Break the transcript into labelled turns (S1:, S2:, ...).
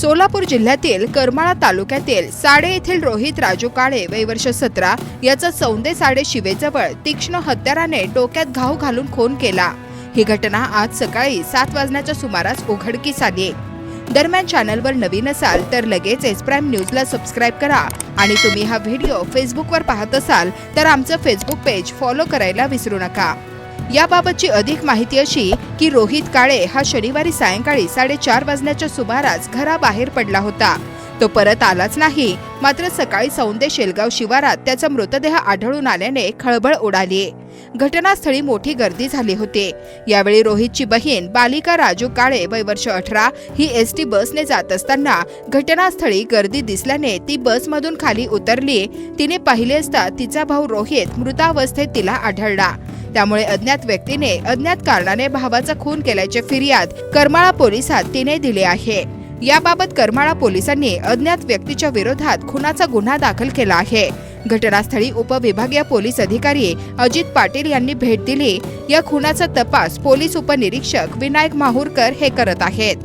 S1: सोलापूर जिल्ह्यातील करमाळा तालुक्यातील साडे येथील रोहित राजू काळे वय वर्ष सतरा याचा सौंदे साडे शिवेजवळ तीक्ष्ण हत्याराने डोक्यात घाव घालून खून केला. ही घटना आज सकाळी सात वाजण्याच्या सुमारास उघडकीस आली. दरम्यान चॅनलवर नवीन असाल तर लगेच एस प्राईम न्यूजला सबस्क्राईब करा आणि तुम्ही हा व्हिडिओ फेसबुकवर पाहत असाल तर आमचं फेसबुक पेज फॉलो करायला विसरू नका. याबाबतची अधिक माहिती अशी की रोहित काळे हा शनिवारी सायंकाळी साडेचार वाजण्याच्या सुमारास घराबाहेर पडला होता. तो परत आलाच नाही. मात्र सकाळी सौंदे शेलगाव शिवारात त्याचा मृतदेह आढळून आल्याने खळबळ उडाली. घटनास्थळी मोठी गर्दी झाली होती. यावेळी रोहितची बहीण बालिका राजू काळे वय वर्ष अठरा ही एस टी बसने जात असताना घटनास्थळी गर्दी दिसल्याने ती बसमधून खाली उतरली. तिने पाहिले असता तिचा भाऊ रोहित मृतावस्थेत तिला आढळला. त्यामुळे अज्ञात व्यक्तीने अज्ञात कारणाने भावाचा खून केल्याचे फिर्याद करमाळा पोलिसात तिने दिले आहे. याबाबत करमाळा पोलिसांनी अज्ञात व्यक्तीच्या विरोधात खुनाचा गुन्हा दाखल केला आहे. घटनास्थळी उपविभागीय पोलीस अधिकारी अजित पाटील यांनी भेट दिली. या खुनाचा तपास पोलीस उपनिरीक्षक विनायक माहूरकर हे करत आहेत.